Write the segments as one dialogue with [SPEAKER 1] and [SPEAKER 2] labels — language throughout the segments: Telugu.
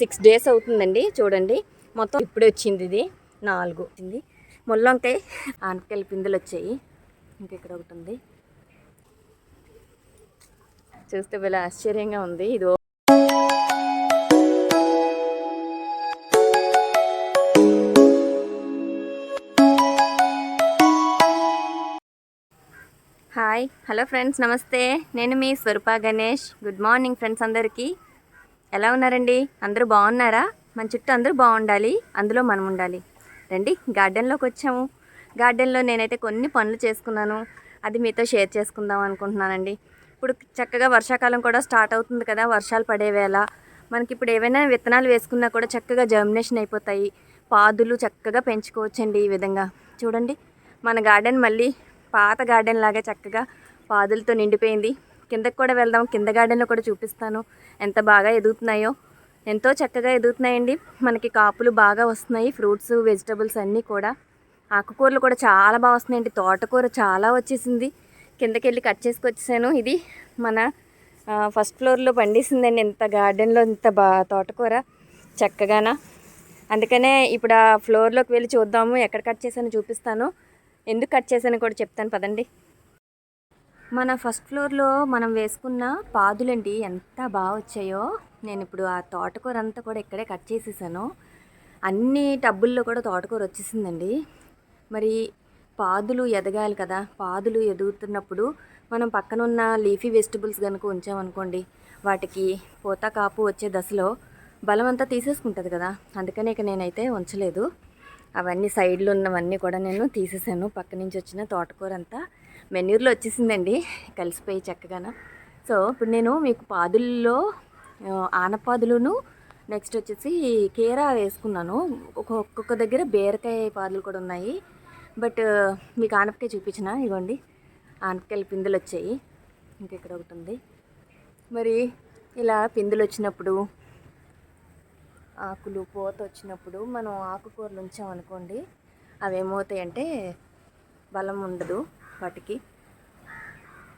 [SPEAKER 1] సిక్స్ డేస్ అవుతుందండి. చూడండి. మొత్తం ఇప్పుడే వచ్చింది ఇది. నాలుగు. వచ్చింది. ముల్లంకాయ ఆనపకాయలు పిందెలు వచ్చాయి. ఇంకా ఇక్కడ ఒకటి ఉంది. చూస్తే వీళ్ళ ఆశ్చర్యంగా ఉంది. ఇది హాయ్. హలో ఫ్రెండ్స్ నమస్తే. నేను మీ Swarupa Ganesh. Good morning friends అందరికీ. ఎలా ఉన్నారండి? అందరూ బాగున్నారా? మన చుట్టూ అందరూ బాగుండాలి. అందులో మనం ఉండాలి. రండి గార్డెన్లోకి వచ్చాము. గార్డెన్లో నేనైతే కొన్ని పనులు చేసుకున్నాను. అది మీతో షేర్ చేసుకుందాం అనుకుంటున్నానండి. ఇప్పుడు చక్కగా వర్షాకాలం కూడా స్టార్ట్ అవుతుంది కదా వర్షాలు పడే వేళ. మనకి ఇప్పుడు ఏవైనా విత్తనాలు వేసుకున్నా కూడా చక్కగా జర్మినేషన్ అయిపోతాయి. పాదులు చక్కగా పెంచుకోవచ్చండి ఈ విధంగా. చూడండి మన గార్డెన్ మళ్ళీ పాత గార్డెన్ లాగా చక్కగా పాదులతో నిండిపోయింది. కిందకి కూడా వెళ్దాం. కింద గార్డెన్లో కూడా చూపిస్తాను. ఎంత బాగా ఎదుగుతున్నాయో. ఎంతో చక్కగా ఎదుగుతున్నాయండి. మనకి కాపులు బాగా వస్తున్నాయి. ఫ్రూట్స్ వెజిటబుల్స్ అన్నీ కూడా. ఆకుకూరలు కూడా చాలా బాగా వస్తున్నాయండి. తోటకూర చాలా వచ్చేసింది. కిందకి వెళ్ళి కట్ చేసుకొచ్చేసాను. ఇది మన ఫస్ట్ ఫ్లోర్లో పండిస్తుందండి ఇంత గార్డెన్లో ఇంత బా తోటకూర. చక్కగానా. అందుకనే ఇప్పుడు ఆ ఫ్లోర్లోకి వెళ్ళి చూద్దాము. ఎక్కడ కట్ చేశానో చూపిస్తాను. ఎందుకు కట్ చేశానో కూడా చెప్తాను. పదండి. మన ఫస్ట్ ఫ్లోర్లో మనం వేసుకున్న పాదులండి ఎంత బాగా వచ్చాయో. నేను ఇప్పుడు ఆ తోటకూర అంతా కూడా ఇక్కడే కట్ చేసేసాను. అన్ని టబ్బుల్లో కూడా తోటకూర వచ్చేసిందండి. మరి పాదులు ఎదగాలి కదా. పాదులు ఎదుగుతున్నప్పుడు మనం పక్కన ఉన్న లీఫీ వెజిటబుల్స్ కనుక ఉంచామనుకోండి వాటికి పూత కాపు వచ్చే దశలో బలం అంతా తీసేసుకుంటుంది కదా. అందుకనే ఇక నేనైతే ఉంచలేదు. అవన్నీ సైడ్లో ఉన్నవన్నీ కూడా నేను తీసేసాను. పక్క నుంచి వచ్చిన తోటకూర అంతా మెన్యూర్లో వచ్చేసిందండి కలిసిపోయి చక్కగాన. సో ఇప్పుడు నేను మీకు పాదుల్లో ఆనపాదులను ఆనపాదులును నెక్స్ట్ వచ్చేసి కీరా వేసుకున్నాను. ఒక్కొక్క ఒక్కొక్క దగ్గర బీరకాయ పాదులు కూడా ఉన్నాయి. బట్ మీకు ఆనపకాయ చూపించిన ఇవ్వండి ఆనపకాయలు పిందులు వచ్చాయి. ఇంకెక్కడ ఒకటి ఉంది. మరి ఇలా పిందులు వచ్చినప్పుడు ఆకులు పూత వచ్చినప్పుడు మనం ఆకుకూరలు ఉంచామనుకోండి అవి ఏమవుతాయంటే బలం ఉండదు. వాటికి.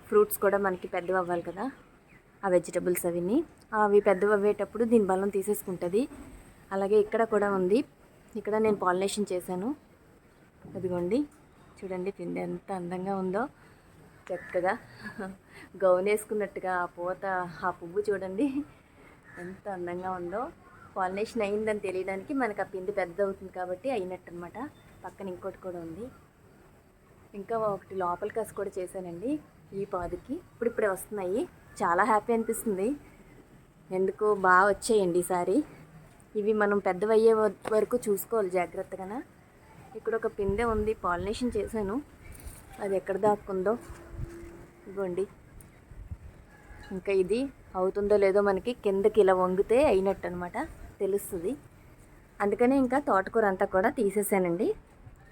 [SPEAKER 1] ఫ్రూట్స్ కూడా మనకి పెద్దవి అవ్వాలి కదా. ఆ వెజిటబుల్స్ అవన్నీ అవి పెద్దవి అవ్వేటప్పుడు దీని బలం తీసేసుకుంటుంది. అలాగే ఇక్కడ కూడా ఉంది. ఇక్కడ నేను పాలినేషన్ చేశాను. అదిగోండి. చూడండి పిండి ఎంత అందంగా ఉందో. చక్కగా గౌన్ వేసుకున్నట్టుగా ఆ పూత ఆ పువ్వు చూడండి. ఎంత అందంగా ఉందో. పాలినేషన్ అయిందని తెలియడానికి మనకు ఆ పిండి పెద్ద అవుతుంది కాబట్టి అయినట్టు అనమాట పక్కన ఇంకోటి కూడా ఉంది. ఇంకా ఒకటి లోపల కసి కూడా చేశానండి. ఈ పాదుకి. ఇప్పుడు ఇప్పుడే వస్తున్నాయి. చాలా హ్యాపీ అనిపిస్తుంది. ఎందుకు బాగా వచ్చాయండి ఈసారి ఇవి మనం పెద్దవయ్యే వరకు చూసుకోవాలి జాగ్రత్తగా ఇక్కడ ఒక పిందె ఉంది. పాలినేషన్ చేశాను. అది ఎక్కడ దాక్కుందో ఇవ్వండి. ఇంకా ఇది అవుతుందో లేదో మనకి కిందకి ఇలా వంగితే అయినట్టు అనమాట తెలుస్తుంది. అందుకనే ఇంకా తోటకూర అంతా కూడా తీసేసానండి.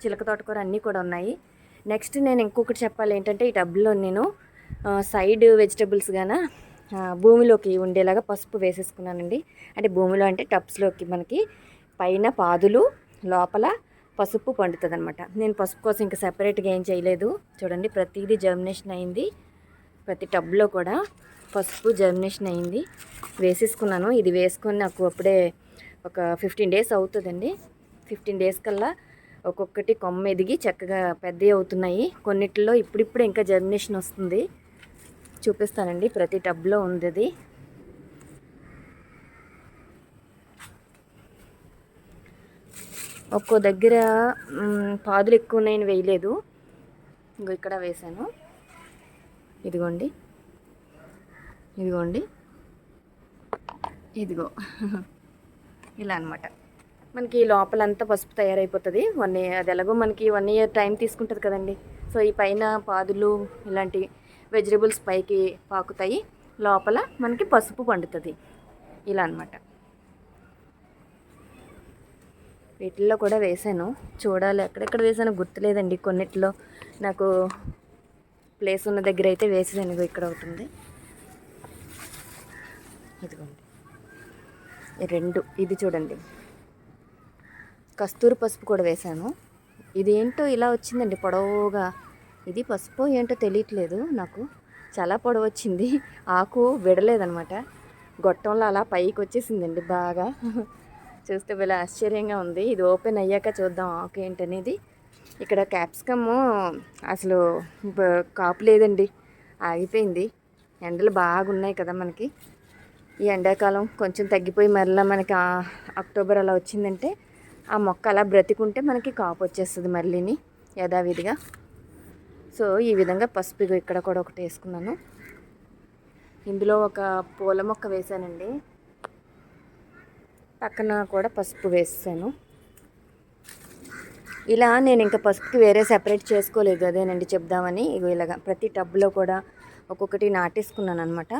[SPEAKER 1] చిలక తోటకూర అన్నీ కూడా ఉన్నాయి. నెక్స్ట్ నేను ఇంకొకటి చెప్పాలి ఏంటంటే ఈ టబ్లో నేను సైడ్ వెజిటబుల్స్ గాన భూమిలోకి ఉండేలాగా పసుపు వేసేసుకున్నానండి. అంటే భూమిలో అంటే టబ్స్లోకి మనకి పైన పాదులు లోపల పసుపు పండుతుంది అనమాట నేను పసుపు కోసం ఇంకా సెపరేట్గా ఏం చేయలేదు. చూడండి ప్రతిదీ జర్మినేషన్ అయింది. ప్రతి టబ్లో కూడా పసుపు జర్మినేషన్ అయింది. వేసేసుకున్నాను. ఇది వేసుకొని నాకు అప్పుడే ఒక ఫిఫ్టీన్ డేస్ అవుతుందండి. ఫిఫ్టీన్ డేస్ కల్లా ఒక్కొక్కటి కొమ్మ ఎదిగి చక్కగా పెద్దవి అవుతున్నాయి. కొన్నిటిలో ఇప్పుడిప్పుడు ఇంకా జర్మినేషన్ వస్తుంది. చూపిస్తానండి. ప్రతి టబ్లో ఉంది అది ఒక్కో దగ్గర పాదులు ఎక్కువ ఉన్నాయని వేయలేదు. ఇంకో ఇక్కడ వేసాను ఇదిగోండి. ఇదిగోండి. ఇదిగో. ఇలా అనమాట మనకి లోపలంతా పసుపు తయారైపోతుంది. వన్ ఇయర్ అది ఎలాగో మనకి వన్ ఇయర్ టైం తీసుకుంటుంది కదండి. సో ఈ పైన పాదులు ఇలాంటి వెజిటబుల్స్ పైకి పాకుతాయి. లోపల మనకి పసుపు పండుతుంది. ఇలా అనమాట వీటిల్లో కూడా వేసాను. చూడాలి ఎక్కడెక్కడ వేసానో గుర్తులేదండి. కొన్నిట్లో నాకు ప్లేస్ ఉన్న దగ్గర అయితే వేసేసాను. ఇక్కడ అవుతుంది ఇదిగోండి. రెండు ఇది చూడండి. కస్తూరి పసుపు కూడా వేశాను. ఇది ఏంటో ఇలా వచ్చిందండి పొడవుగా. ఇది పసుపు ఏంటో తెలియట్లేదు నాకు. చాలా పొడవు వచ్చింది ఆకు విడలేదనమాట గొట్టంలో అలా పైకి వచ్చేసిందండి బాగా. చూస్తే వీళ్ళ ఆశ్చర్యంగా ఉంది. ఇది ఓపెన్ అయ్యాక చూద్దాం ఆకు ఏంటనేది. ఇక్కడ క్యాప్సికమ్ అసలు కాపు లేదండి. ఆగిపోయింది. ఎండలు బాగున్నాయి కదా మనకి. ఈ ఎండాకాలం కొంచెం తగ్గిపోయి మరలా మనకి అక్టోబర్ అలా వచ్చిందంటే ఆ మొక్క అలా బ్రతికుంటే మనకి కాపు వచ్చేస్తుంది మళ్ళీని యథావిధిగా. సో ఈ విధంగా పసుపు ఇక్కడ కూడా ఒకటి వేసుకున్నాను. ఇందులో ఒక పూల మొక్క వేసానండి. పక్కన కూడా పసుపు వేసాను. ఇలా నేను ఇంకా పసుపుకి వేరే సెపరేట్ చేసుకోలేదు అదేనండి చెప్దామని. ఇగో ఇలాగా ప్రతి టబ్లో కూడా ఒక్కొక్కటి నాటేసుకున్నాను అనమాట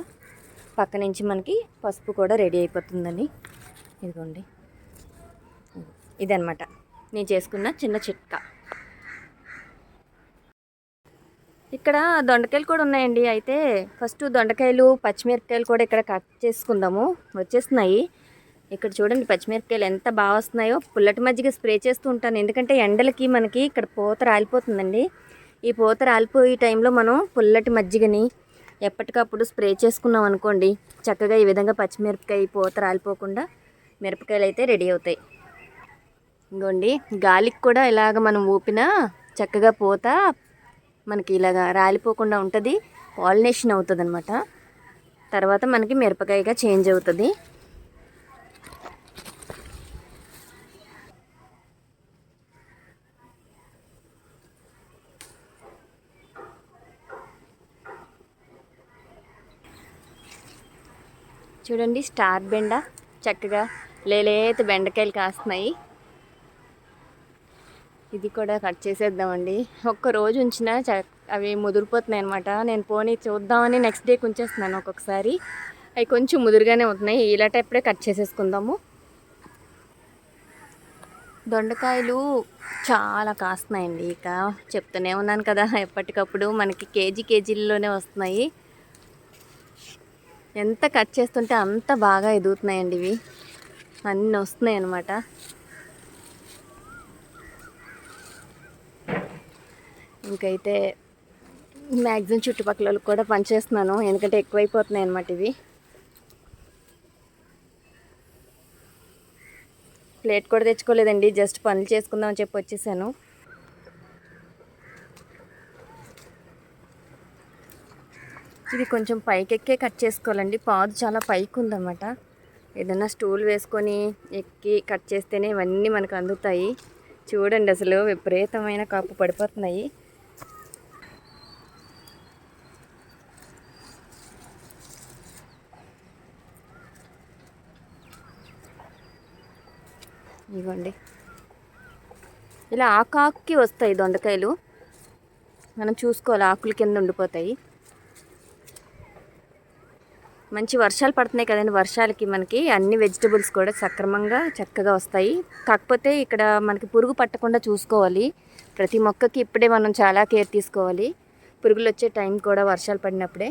[SPEAKER 1] పక్క నుంచి మనకి పసుపు కూడా రెడీ అయిపోతుందని. ఇదిగోండి. ఇదనమాట నేను చేసుకున్న చిన్న చిట్కా. ఇక్కడ దొండకాయలు కూడా ఉన్నాయండి. అయితే ఫస్ట్ దొండకాయలు పచ్చిమిరపకాయలు కూడా ఇక్కడ కట్ చేసుకుందాము. వచ్చేస్తున్నాయి. ఇక్కడ చూడండి పచ్చిమిరపకాయలు ఎంత బాగా వస్తున్నాయో. పుల్లటి మజ్జిగ స్ప్రే చేస్తూ ఉంటాను. ఎందుకంటే ఎండలకి మనకి ఇక్కడ పూత రాలిపోతుందండి. ఈ పూత రాలిపోయే టైంలో మనం పుల్లటి మజ్జిగని ఎప్పటికప్పుడు స్ప్రే చేసుకున్నాం అనుకోండి చక్కగా ఈ విధంగా పచ్చిమిరపకాయ పూత రాలిపోకుండా మిరపకాయలు అయితే రెడీ అవుతాయి. ఇంకోండి గాలికి కూడా ఇలాగ మనం ఊపినా చక్కగా పోత మనకి ఇలాగ రాలిపోకుండా ఉంటుంది పాలినేషన్ అవుతుంది అనమాట తర్వాత మనకి మిరపకాయగా చేంజ్ అవుతుంది. చూడండి స్టార్ బెండ చక్కగా లేలేత బెండకాయలు కాస్తున్నాయి. ఇది కూడా కట్ చేసేద్దామండి. ఒక్క రోజు చ అవి ముదిరిపోతున్నాయి అనమాట నేను పోనీ చూద్దామని నెక్స్ట్ డేకి ఉంచేస్తున్నాను ఒక్కొక్కసారి. అవి కొంచెం ముదురుగానే ఉంటున్నాయి. ఇలాంటప్పుడే కట్ చేసేసుకుందాము. దొండకాయలు చాలా కాస్తున్నాయండి ఇక. చెప్తూనే ఉన్నాను కదా ఎప్పటికప్పుడు మనకి కేజీ కేజీల్లోనే వస్తున్నాయి. ఎంత కట్ చేస్తుంటే అంత బాగా ఎదుగుతున్నాయండి ఇవి. అన్నీ వస్తున్నాయి అన్నమాట. ఇంకైతే మ్యాక్సిమం చుట్టుపక్కల కూడా పనిచేస్తున్నాను. ఎందుకంటే ఎక్కువైపోతున్నాయి అనమాట ఇవి. ప్లేట్ కూడా తెచ్చుకోలేదండి. జస్ట్ పనులు చేసుకుందాం అని చెప్పి వచ్చేసాను. ఇది కొంచెం పైకెక్కే కట్ చేసుకోవాలండి. పాదు చాలా పైకి ఉందన్నమాట ఏదైనా స్టూల్ వేసుకొని ఎక్కి కట్ చేస్తేనే ఇవన్నీ మనకు అందుతాయి. చూడండి అసలు విపరీతమైన కాపు పడిపోతున్నాయి. ఇవ్వండి ఇలా ఆకాకి వస్తాయి దొండకాయలు. మనం చూసుకోవాలి ఆకుల కింద ఉండిపోతాయి. మంచి వర్షాలు పడుతున్నాయి కదండి వర్షాలకి మనకి. అన్ని వెజిటబుల్స్ కూడా సక్రమంగా చక్కగా వస్తాయి. కాకపోతే ఇక్కడ మనకి పురుగు పట్టకుండా చూసుకోవాలి. ప్రతి మొక్కకి ఇప్పుడే మనం చాలా కేర్ తీసుకోవాలి. పురుగులు వచ్చే టైం కూడా వర్షాలు పడినప్పుడే.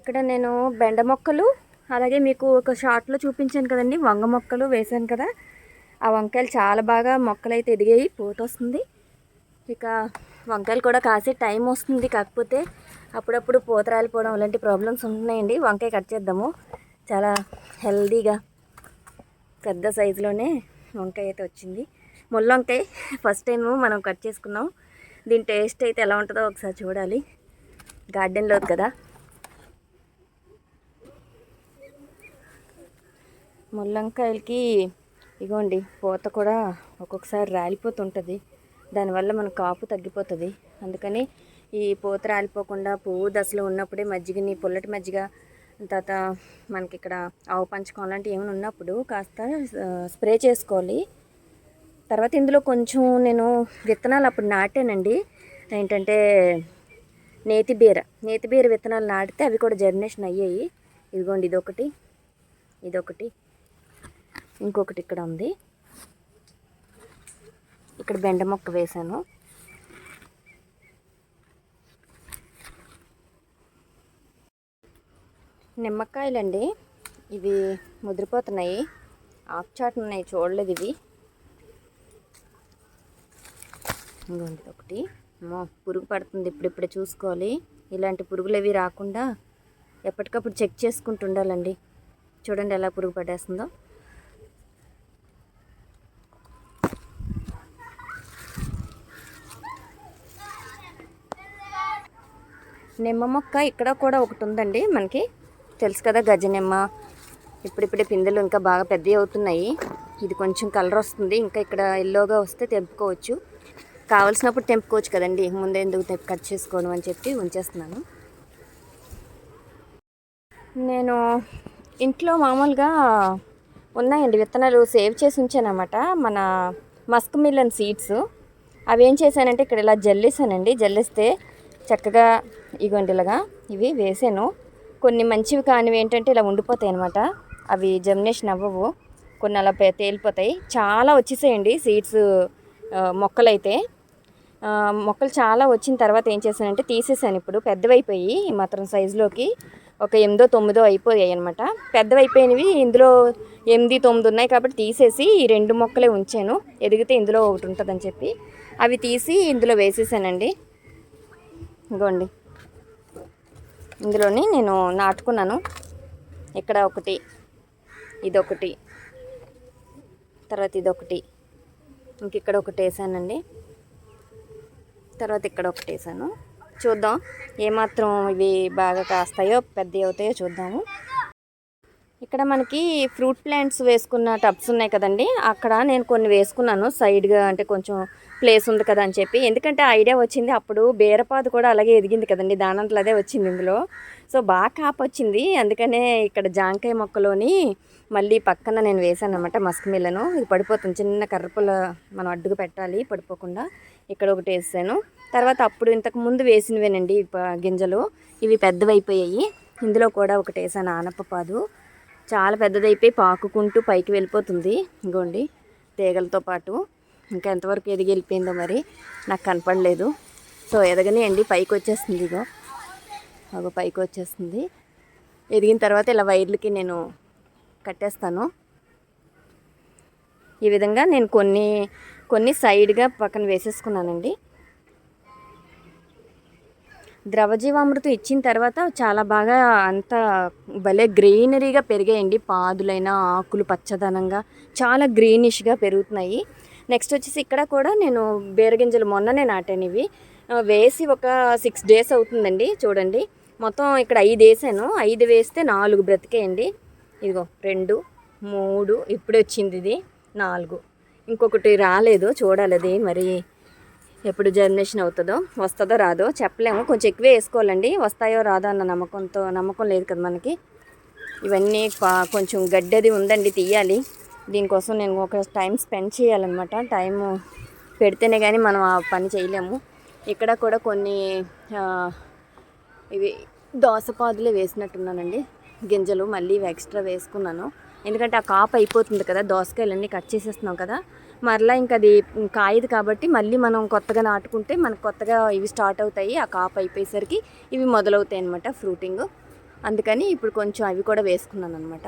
[SPEAKER 1] ఇక్కడ నేను బెండ మొక్కలు అలాగే మీకు ఒక షార్ట్లో చూపించాను కదండి వంగ మొక్కలు వేశాను కదా. ఆ వంకాయలు చాలా బాగా మొక్కలు అయితే ఎదిగాయి పూత వస్తుంది ఇక వంకాయలు కూడా కాసే టైం వస్తుంది కాకపోతే అప్పుడప్పుడు పూత రాలిపోవడం అలాంటి ప్రాబ్లమ్స్ ఉంటున్నాయండి. వంకాయ కట్ చేద్దాము. చాలా హెల్దీగా పెద్ద సైజులోనే వంకాయ అయితే వచ్చింది. ముల్ల వంకాయ ఫస్ట్ టైం మనం కట్ చేసుకున్నాం. దీని టేస్ట్ అయితే ఎలా ఉంటుందో ఒకసారి చూడాలి. గార్డెన్లో కదా. ముల్లంకాయలకి ఇగోండి పూత కూడా ఒక్కొక్కసారి రాలిపోతుంటుంది. దానివల్ల మన కాపు తగ్గిపోతుంది. అందుకని ఈ పూత రాలిపోకుండా పువ్వు దశలో ఉన్నప్పుడే మజ్జిగని పుల్లటి మజ్జిగ తర్వాత మనకి ఇక్కడ ఆవు పంచకం అలాంటివి ఏమైనా ఉన్నప్పుడు కాస్త స్ప్రే చేసుకోవాలి. తర్వాత ఇందులో కొంచెం నేను విత్తనాలు అప్పుడు నాటానండి. ఏంటంటే నేతి బీర నేతి బీర విత్తనాలు నాటితే అవి కూడా జర్మినేషన్ అయ్యాయి. ఇదిగోండి ఇదొకటి ఇదొకటి. ఇంకొకటి ఇక్కడ ఉంది. ఇక్కడ బెండ మొక్క వేశాను. నిమ్మకాయలండి. ఇవి ముదిరిపోతున్నాయి. ఆకు ఉన్నాయి చూడలేదు ఇవి. ఇంకోండి ఒకటి. అమ్మో పురుగు పడుతుంది. ఇప్పుడిప్పుడే చూసుకోవాలి. ఇలాంటి పురుగులు అవి రాకుండా ఎప్పటికప్పుడు చెక్ చేసుకుంటూ ఉండాలండి. చూడండి ఎలా పురుగు పడేస్తుందో. నిమ్మ మొక్క ఇక్కడ కూడా ఒకటి ఉందండి మనకి. తెలుసు కదా గజ నిమ్మ. ఇప్పుడిప్పుడే పిందెలు ఇంకా బాగా పెద్దవి అవుతున్నాయి. ఇది కొంచెం కలర్ వస్తుంది. ఇంకా ఇక్కడ ఎల్లోగా వస్తే తెంపుకోవచ్చు. కావలసినప్పుడు తెంపుకోవచ్చు కదండి. ముందే ఎందుకు తెంపు కట్ చేసుకోవడం అని చెప్పి ఉంచేస్తున్నాను. నేను ఇంట్లో మామూలుగా ఉన్నాయండి. విత్తనాలు సేవ్ చేసి ఉంచానమాట మన మస్క్ మిల్లన్ సీడ్స్. అవి ఏం చేశానంటే ఇక్కడ ఇలా జల్లేసానండి. జల్లిస్తే చక్కగా ఇగోండి ఇలాగా ఇవి వేసాను. కొన్ని మంచివి కానివి ఏంటంటే ఇలా ఉండిపోతాయి అనమాట అవి జమినేషన్ అవ్వవు. కొన్ని అలా తేలిపోతాయి. చాలా వచ్చేసాయండి సీడ్స్ మొక్కలైతే. మొక్కలు చాలా వచ్చిన తర్వాత ఏం చేశానంటే తీసేసాను ఇప్పుడు. పెద్దవైపోయి ఈ మాత్రం సైజులోకి ఒక ఎనిమిదో తొమ్మిదో అయిపోయాయి అనమాట పెద్దవైపోయినవి ఇందులో ఎనిమిది తొమ్మిది ఉన్నాయి కాబట్టి తీసేసి ఈ రెండు మొక్కలే ఉంచాను. ఎదిగితే ఇందులో ఒకటి ఉంటుందని చెప్పి. అవి తీసి ఇందులో వేసేసానండి. ఇగోండి. ఇందులోని నేను నాటుకున్నాను. ఇక్కడ ఒకటి ఇదొకటి తర్వాత ఇదొకటి. ఇంక ఇక్కడ ఒకటి వేసానండి. తర్వాత ఇక్కడ ఒకటి వేసాను. చూద్దాం ఏమాత్రం ఇవి బాగా కాస్తాయో పెద్ద అవుతాయో చూద్దాము. ఇక్కడ మనకి ఫ్రూట్ ప్లాంట్స్ వేసుకున్న టబ్స్ ఉన్నాయి కదండి. అక్కడ నేను కొన్ని వేసుకున్నాను. సైడ్గా అంటే కొంచెం ప్లేస్ ఉంది కదా అని చెప్పి. ఎందుకంటే ఐడియా వచ్చింది. అప్పుడు బీరపాదు కూడా అలాగే ఎదిగింది కదండి. దానంతలో అదే వచ్చింది ఇందులో. సో బాగా కాపొచ్చింది అందుకనే ఇక్కడ జాంకాయ మొక్కలోని మళ్ళీ పక్కన నేను వేసాను అనమాట మస్క్ మిల్లను. ఇది పడిపోతుంది. చిన్న కర్రపుల మనం అడ్డుకు పెట్టాలి. పడిపోకుండా ఇక్కడ ఒకటి వేసాను. తర్వాత అప్పుడు ఇంతకు ముందు వేసినవేనండి గింజలు. ఇవి పెద్దవైపోయాయి. ఇందులో కూడా ఒకటి వేసాను. ఆనపపాదు. చాలా పెద్దదైపోయి పాకుకుంటూ పైకి వెళ్ళిపోతుంది. ఇంకోండి తీగలతో పాటు ఇంకా ఎంతవరకు ఎదిగి వెళ్ళిపోయిందో మరి నాకు కనపడలేదు. సో ఎదగనే అండి పైకి వచ్చేస్తుంది ఇగో. అగో పైకి వచ్చేస్తుంది ఎదిగిన తర్వాత ఇలా వైర్లకి నేను కట్టేస్తాను. ఈ విధంగా నేను కొన్ని కొన్ని సైడ్గా పక్కన వేసేసుకున్నానండి. ద్రవజీవామృతం ఇచ్చిన తర్వాత చాలా బాగా అంత భలే గ్రీనరీగా పెరిగాయండి. పాదులైన ఆకులు పచ్చదనంగా చాలా గ్రీనిష్గా పెరుగుతున్నాయి. నెక్స్ట్ వచ్చేసి ఇక్కడ కూడా నేను బీరగింజలు మొన్ననే నాటాను ఇవి వేసి ఒక సిక్స్ డేస్ అవుతుందండి చూడండి. మొత్తం ఇక్కడ ఐదు వేసాను. ఐదు వేస్తే నాలుగు బ్రతికేయండి. ఇదిగో రెండు మూడు ఇప్పుడే వచ్చింది ఇది నాలుగు. ఇంకొకటి రాలేదు చూడాలి అది మరి ఎప్పుడు జర్మినేషన్ అవుతుందో వస్తుందో రాదో చెప్పలేము. కొంచెం ఎక్కువే వేసుకోవాలండి. వస్తాయో రాదో అన్న నమ్మకంతో నమ్మకం లేదు కదా మనకి. ఇవన్నీ పా- కొంచెం గడ్డది ఉందండి తీయాలి. దీనికోసం నేను ఒక టైం స్పెండ్ చేయాలన్నమాట. టైం పెడితేనే కానీ మనం ఆ పని చేయలేము. ఇక్కడ కూడా కొన్ని ఇవి దోసపాదులే వేసినట్టున్నానండి. గింజలు మళ్ళీ ఇవి ఎక్స్ట్రా వేసుకున్నాను. ఎందుకంటే ఆ కాపు అయిపోతుంది కదా దోసకాయలన్నీ కట్ చేసేస్తున్నాం కదా. మరలా ఇంకా అది కాయదు కాబట్టి మళ్ళీ మనం కొత్తగా నాటుకుంటే మనకు కొత్తగా ఇవి స్టార్ట్ అవుతాయి ఆ కాపు అయిపోయేసరికి ఇవి మొదలవుతాయి అనమాట ఫ్రూటింగ్. అందుకని ఇప్పుడు కొంచెం అవి కూడా వేసుకున్నాను అనమాట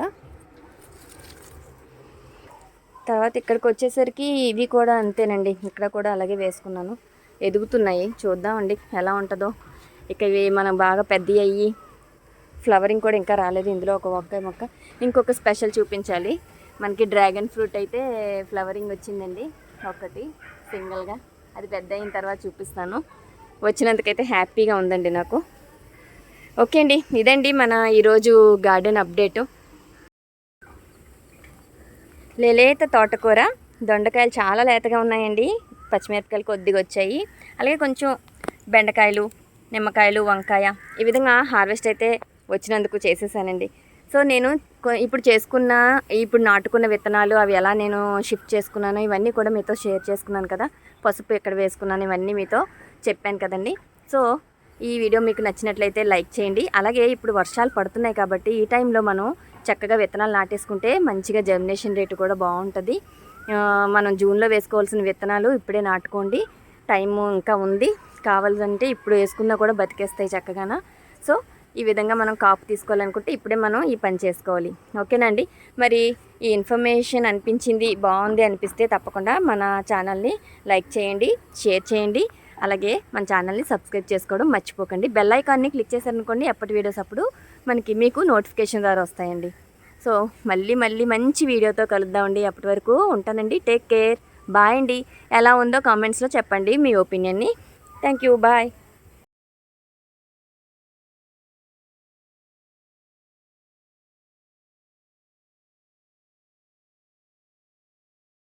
[SPEAKER 1] తర్వాత ఇక్కడికి వచ్చేసరికి ఇవి కూడా అంతేనండి. ఇక్కడ కూడా అలాగే వేసుకున్నాను. ఎదుగుతున్నాయి. చూద్దామండి ఎలా ఉంటుందో. ఇక ఇవి మనం బాగా పెద్ద అయ్యి ఫ్లవరింగ్ కూడా ఇంకా రాలేదు. ఇందులో ఒక ఒక్క మొక్క. ఇంకొక స్పెషల్ చూపించాలి. మనకి డ్రాగన్ ఫ్రూట్ అయితే ఫ్లవరింగ్ వచ్చిందండి ఒకటి సింగిల్గా అది పెద్ద అయిన తర్వాత చూపిస్తాను. వచ్చినందుకైతే హ్యాపీగా ఉందండి నాకు. ఓకే అండి ఇదండి మన ఈరోజు గార్డెన్ అప్డేటు. లేత తోటకూర దొండకాయలు చాలా లేతగా ఉన్నాయండి. పచ్చిమిరపకాయలు కొద్దిగా వచ్చాయి. అలాగే కొంచెం బెండకాయలు నిమ్మకాయలు వంకాయ ఈ విధంగా హార్వెస్ట్ అయితే వచ్చినందుకు చేసేసానండి. సో నేను ఇప్పుడు చేసుకున్న ఇప్పుడు నాటుకున్న విత్తనాలు అవి ఎలా నేను షిఫ్ట్ చేసుకున్నాను ఇవన్నీ కూడా మీతో షేర్ చేసుకున్నాను కదా. పసుపు ఎక్కడ వేసుకున్నాను ఇవన్నీ మీతో చెప్పాను కదండి. సో ఈ వీడియో మీకు నచ్చినట్లయితే లైక్ చేయండి. అలాగే ఇప్పుడు వర్షాలు పడుతున్నాయి కాబట్టి ఈ టైంలో మనం చక్కగా విత్తనాలు నాటేసుకుంటే మంచిగా జర్మినేషన్ రేటు కూడా బాగుంటుంది. మనం జూన్లో వేసుకోవాల్సిన విత్తనాలు ఇప్పుడే నాటుకోండి. టైం ఇంకా ఉంది. కావాలంటే ఇప్పుడు వేసుకున్నా కూడా బతికేస్తాయి చక్కగాన. సో ఈ విధంగా మనం కాపు తీసుకోవాలనుకుంటే ఇప్పుడే మనం ఈ పని చేసుకోవాలి. ఓకేనండి? మరి ఈ ఇన్ఫర్మేషన్ అనిపించింది బాగుంది అనిపిస్తే తప్పకుండా మన ఛానల్ని లైక్ చేయండి షేర్ చేయండి. అలాగే మన ఛానల్ని సబ్స్క్రైబ్ చేసుకోవడం మర్చిపోకండి. బెల్ ఐకాన్ని క్లిక్ చేశారనుకోండి ఎప్పటి వీడియోస్ అప్పుడు మనకి మీకు నోటిఫికేషన్ ద్వారా వస్తాయండి. సో మళ్ళీ మళ్ళీ మంచి వీడియోతో కలుద్దామండి. అప్పటి వరకు ఉంటానండి. Take care. బాయ్ అండి. ఎలా ఉందో కామెంట్స్లో చెప్పండి మీ ఒపీనియన్ని. Thank you. బాయ్.